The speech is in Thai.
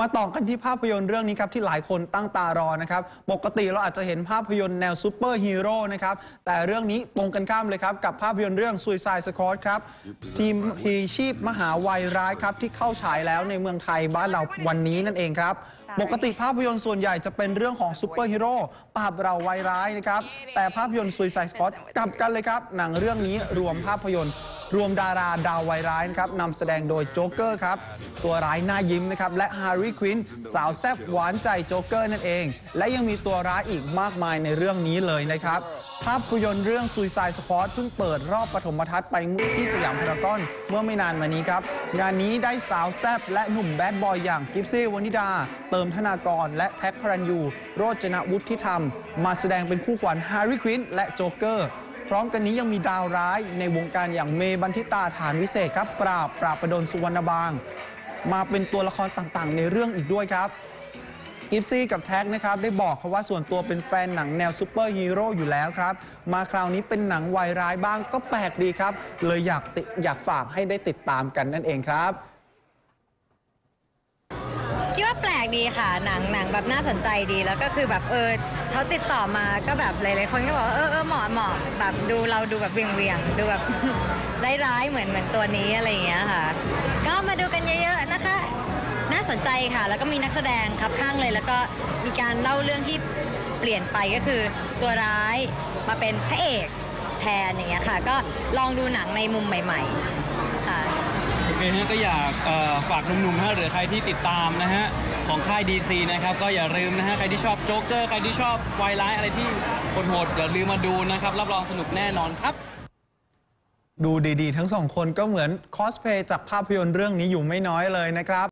มาต่อกันที่ภาพยนตร์เรื่องนี้ครับที่หลายคนตั้งตารอนะครับ ปกติเราอาจจะเห็นภาพยนตร์แนวซูเปอร์ฮีโร่นะครับ แต่เรื่องนี้ตรงกันข้ามเลยครับ กับภาพยนตร์เรื่อง Suicide Squad ครับ ทีมพีชีพมหาวัยร้ายครับ ที่เข้าฉายแล้วในเมืองไทยบ้านเราวันนี้นั่นเองครับ ปกติภาพยนตร์ส่วนใหญ่จะเป็นเรื่องของซูเปอร์ฮีโร่ปราบเราวัยร้ายนะครับ แต่ภาพยนตร์ Suicide Squad กลับกันเลยครับ หนังเรื่องนี้รวมภาพยนตร์ รวมดาราดาววัยร้ายนะครับนำแสดงโดยโจ๊กเกอร์ครับ ตัวร้ายหน้ายิ้มนะครับ และฮาร์รี่ควินสาวแซ่บหวานใจโจ๊กเกอร์นั่นเอง และยังมีตัวร้ายอีกมากมายในเรื่องนี้เลยนะครับ ภาพยนตร์เรื่อง Suicide Squad เพิ่งเปิดรอบปฐมทัศน์ไปที่สยามพารากอนเมื่อไม่นานมานี้ครับ งานนี้ได้สาวแซบและหนุ่มแบดบอยอย่างกิฟซี่วนิดา เติมธนากร และแท็กพรันยู โรจนวุฒิธรรม มาแสดงเป็นคู่ขวัญฮาร์รี่ควินและโจ๊กเกอร์ พร้อมกันนี้ยังมีดาวร้ายในวงการอย่างเมย์บันทิตาฐานวิเศษครับ ปราบปราบประดลสุวรรณบาง มาเป็นตัวละครต่างๆ ในเรื่องอีกด้วยครับ กิฟซี่กับแท็กนะครับได้บอกเขาว่าส่วนตัวเป็นแฟนหนังแนวซูเปอร์ฮีโร่อยู่แล้วครับ มาคราวนี้เป็นหนังวายร้ายบ้างก็แปลกดีครับ เลยอยากติอยากฝากให้ได้ติดตามกันนั่นเองครับคิดว่าแปลกดีค่ะ หนังหนังแบบน่าสนใจดี แล้วก็คือแบบเออเขาติดต่อมาก็แบบหลายๆคนก็บอกเออเออเหมาะเหมาะแบบดูเราดูแบบเวียงเวียงดูแบบร้ายๆเหมือนเหมือนตัวนี้อะไรอย่างเงี้ยค่ะ สนใจค่ะ แล้วก็มีนักแสดงครับข้างเลย แล้วก็มีการเล่าเรื่องที่เปลี่ยนไปก็คือตัวร้ายมาเป็นพระเอกแทนอย่างเงี้ยค่ะ ก็ลองดูหนังในมุมใหม่ ๆ ค่ะ โอเคฮะก็อยากเอ่อฝากหนุ่มๆฮะหรือใครที่ติดตามนะฮะของค่าย DC นะครับก็อย่าลืมนะฮะใครที่ชอบโจ๊กเกอร์ใครที่ชอบวายร้ายอะไรที่โหดๆอย่าลืมมาดูนะครับรับรองสนุกแน่นอนครับ ดูดีๆ ทั้งสองคนก็เหมือนคอสเพลย์จากภาพยนตร์เรื่องนี้อยู่ไม่น้อยเลยนะครับ